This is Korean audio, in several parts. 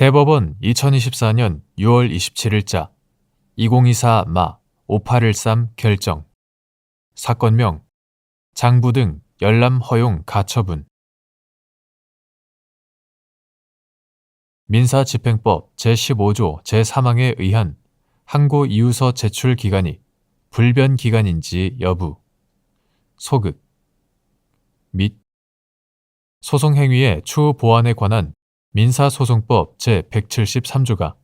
대법원 2024년 6월 27일자 2024마 5813 결정. 사건명 장부 등 열람 허용 가처분. 민사집행법 제15조 제3항에 의한 항고 이유서 제출 기간이 불변 기간인지 여부. 소급 및 소송 행위의 추후 보완에 관한 민사소송법 제173조가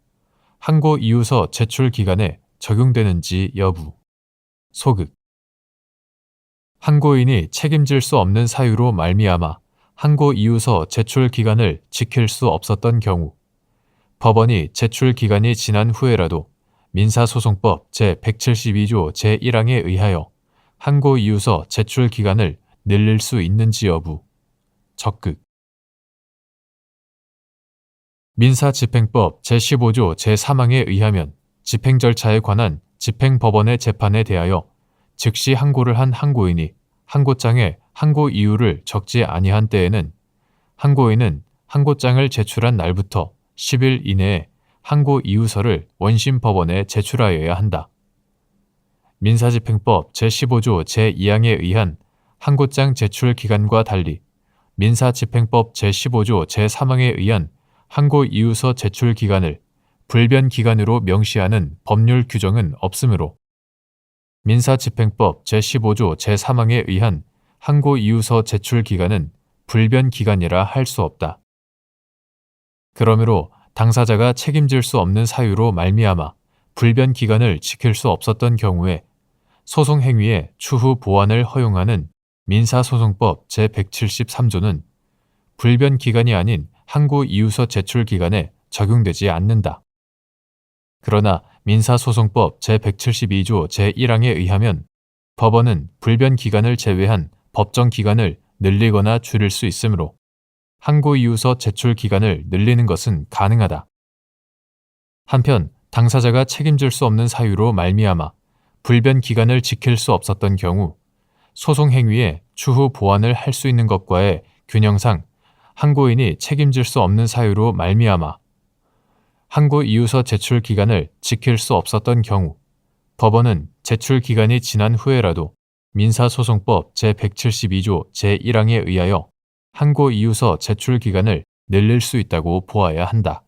항고 이유서 제출 기간에 적용되는지 여부. 소급 항고인이 책임질 수 없는 사유로 말미암아 항고 이유서 제출 기간을 지킬 수 없었던 경우 법원이 제출 기간이 지난 후에라도 민사소송법 제172조 제1항에 의하여 항고 이유서 제출 기간을 늘릴 수 있는지 여부. 적극 민사집행법 제15조 제3항에 의하면 집행 절차에 관한 집행법원의 재판에 대하여 즉시 항고를 한 항고인이 항고장에 항고 이유를 적지 아니한 때에는 항고인은 항고장을 제출한 날부터 10일 이내에 항고 이유서를 원심 법원에 제출하여야 한다. 민사집행법 제15조 제2항에 의한 항고장 제출 기간과 달리 민사집행법 제15조 제3항에 의한 항고 이유서 제출 기간을 불변 기간으로 명시하는 법률 규정은 없으므로 민사집행법 제15조 제3항에 의한 항고 이유서 제출 기간은 불변 기간이라 할 수 없다. 그러므로 당사자가 책임질 수 없는 사유로 말미암아 불변 기간을 지킬 수 없었던 경우에 소송 행위의 추후 보완을 허용하는 민사소송법 제173조는 불변 기간이 아닌 항고 이유서 제출 기간에 적용되지 않는다. 그러나 민사소송법 제172조 제1항에 의하면 법원은 불변 기간을 제외한 법정 기간을 늘리거나 줄일 수 있으므로 항고 이유서 제출 기간을 늘리는 것은 가능하다. 한편 당사자가 책임질 수 없는 사유로 말미암아 불변 기간을 지킬 수 없었던 경우 소송 행위에 추후 보완을 할 수 있는 것과의 균형상 항고인이 책임질 수 없는 사유로 말미암아 항고 이유서 제출 기간을 지킬 수 없었던 경우 법원은 제출 기간이 지난 후에라도 민사소송법 제172조 제1항에 의하여 항고 이유서 제출 기간을 늘릴 수 있다고 보아야 한다.